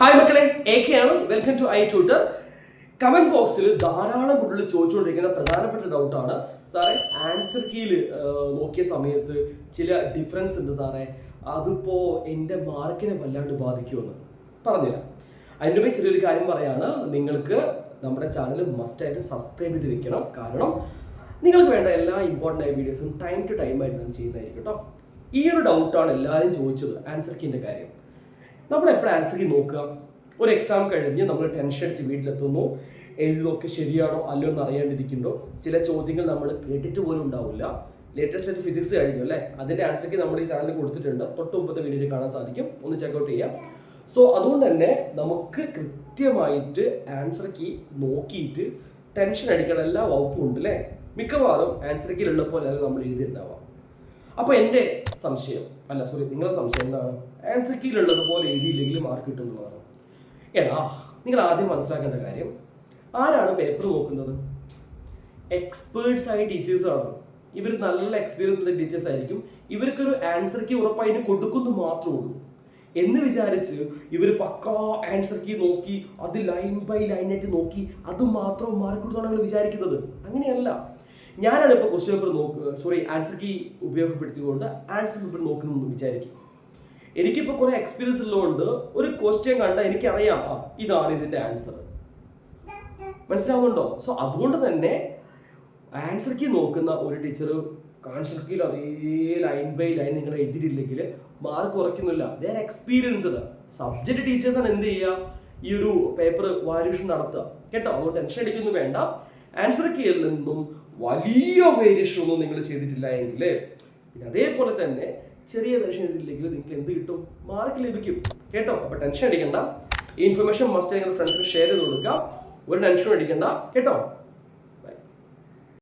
Hi മക്കളെ A K ആണ്. Welcome to I tutor comment ബോക്സിൽ ധാരാളം കുട്ടികൾ ചോദിച്ചുകൊണ്ടിരിക്കുന്ന പ്രധാനപ്പെട്ട ഡൗട്ടാണ് സാറേ ആൻസർ കീയിൽ നോക്കിയ സമയത്ത് ചില ഡിഫറൻസ് ഉണ്ട് സാറേ. അതിപ്പോ എന്റെ മാർക്കിനെ വല്ലാണ്ട് ബാധിക്കുമെന്ന് പറഞ്ഞുതരാം. അതിന്റെ മുമ്പേ ചെറിയൊരു കാര്യം പറയാണ്. നിങ്ങൾക്ക് നമ്മുടെ ചാനൽ മസ്റ്റായിട്ട് സബ്സ്ക്രൈബ് ചെയ്ത് വെക്കണം. കാരണം നിങ്ങൾക്ക് വേണ്ട എല്ലാ ഇമ്പോർട്ടന്റ് ആയ വീഡിയോസും ടൈം ടു ടൈം ആയിട്ട് നാം ചെയ്യുന്നതായിരിക്കും കേട്ടോ ഈ ഒരു ഡൗട്ടാണ് എല്ലാവരും ചോദിച്ചത് ആൻസർ കീന്റെ കാര്യം. നമ്മൾ എപ്പോഴും ആൻസർ കീ നോക്കുക. ഒരു എക്സാം കഴിഞ്ഞ് നമ്മൾ ടെൻഷൻ അടിച്ച് വീട്ടിലെത്തുന്നു. എഴുതിയതൊക്കെ ശരിയാണോ അല്ലയോ എന്ന് അറിയാണ്ടിരിക്കുന്നുണ്ടോ? ചില ചോദ്യങ്ങൾ നമ്മൾ കേട്ടിട്ട് പോലും ഉണ്ടാവില്ല. ലേറ്റസ്റ്റ് ആയിട്ട് ഫിസിക്സ് കഴിഞ്ഞു അല്ലേ? അതിന്റെ ആൻസർ കീ നമ്മൾ ഈ ചാനൽ കൊടുത്തിട്ടുണ്ട്. തൊട്ട് മുമ്പത്തെ വീഡിയോയിൽ കാണാൻ സാധിക്കും. ഒന്ന് ചെക്കൗട്ട് ചെയ്യാം. സോ അതുകൊണ്ട് തന്നെ നമുക്ക് കൃത്യമായിട്ട് ആൻസർ കീ നോക്കിയിട്ട് ടെൻഷൻ അടിക്കണ എല്ലാ വകുപ്പും ഉണ്ട് അല്ലേ? മിക്കവാറും ആൻസർ കീയിലുള്ള പോലെ അല്ല നമ്മൾ എഴുതിയിട്ടുണ്ടാവാം അപ്പോൾ എന്റെ സംശയം അല്ല സോറി നിങ്ങളുടെ സംശയം എന്താണ്? ആൻസർ കീഴിലുള്ളത് പോലെ എഴുതിയില്ലെങ്കിൽ മാർക്ക് കിട്ടും എന്നുള്ളതാണ് എടാ നിങ്ങൾ ആദ്യം മനസ്സിലാക്കേണ്ട കാര്യം ആരാണ് പേപ്പർ നോക്കുന്നത്? എക്സ്പേർട്സ് ആയ ടീച്ചേഴ്സ് ആണ്. ഇവർ നല്ല എക്സ്പീരിയൻസ് ഉള്ള ടീച്ചേഴ്സ് ആയിരിക്കും. ഇവർക്കൊരു ആൻസർ കീ ഉറപ്പായിട്ട് കൊടുക്കുന്നു മാത്രമേ ഉള്ളൂ. എന്ന് വിചാരിച്ച് ഇവർ പക്കാ ആൻസർ കീ നോക്കി അത് ലൈൻ ബൈ ലൈനായിട്ട് നോക്കി അത് മാത്രം മാർക്ക് കൊടുത്താണ് നിങ്ങൾ വിചാരിക്കുന്നത്? അങ്ങനെയല്ല. ഞാനാണ് ഇപ്പോൾ ക്വസ്റ്റ്യൻ പേപ്പർ നോക്കുക സോറി ആൻസർ കീ ഉപയോഗപ്പെടുത്തിക്കൊണ്ട് ആൻസർ പേപ്പർ നോക്കുന്നു വിചാരിക്കും. എനിക്കിപ്പോൾ കുറേ എക്സ്പീരിയൻസ് ഉള്ളതുകൊണ്ട് ഒരു ക്വസ്റ്റ്യൻ കണ്ടാൽ എനിക്കറിയാം ആ ഇതാണ് ഇതിന്റെ ആൻസർ മനസ്സിലാവുന്നുണ്ടോ? സോ അതുകൊണ്ട് തന്നെ ആൻസർ കീ നോക്കുന്ന ഒരു ടീച്ചർ ആൻസർ കീയിൽ അതേ ലൈൻ ബൈ ലൈൻ നിങ്ങൾ എഴുതിയിട്ടില്ലെങ്കിൽ മാർക്ക് കുറയ്ക്കുന്നില്ല. ദേ ആർ എക്സ്പീരിയൻസ്ഡ് സബ്ജക്ട് ടീച്ചേഴ്സാണ് എന്ത് ചെയ്യുക? ഈ ഒരു പേപ്പർ വാല്യൂഷൻ നടത്തുക. കേട്ടോ? അതുകൊണ്ട് ടെൻഷൻ അടിക്കൊന്നും വേണ്ട. ആൻസർ കീയിൽ നിന്നും വലിയ വേരിയേഷൻ ഒന്നും നിങ്ങൾ ചെയ്തിട്ടില്ല എങ്കിൽ പിന്നെ അതേപോലെ തന്നെ ചെറിയ വേരിയേഷൻ ചെയ്തിട്ടില്ലെങ്കിൽ നിങ്ങൾക്ക് എന്ത് കിട്ടും? മാർക്ക് ലഭിക്കും. കേട്ടോ? അപ്പോൾ ടെൻഷൻ അടിക്കണ്ട. ഈ ഇൻഫർമേഷൻ മസ്റ്റ് ഫ്രണ്ട്സിന് ഷെയർ ചെയ്ത് കൊടുക്കുക ഒരു ടെൻഷനും അടിക്കണ്ട. കേട്ടോ?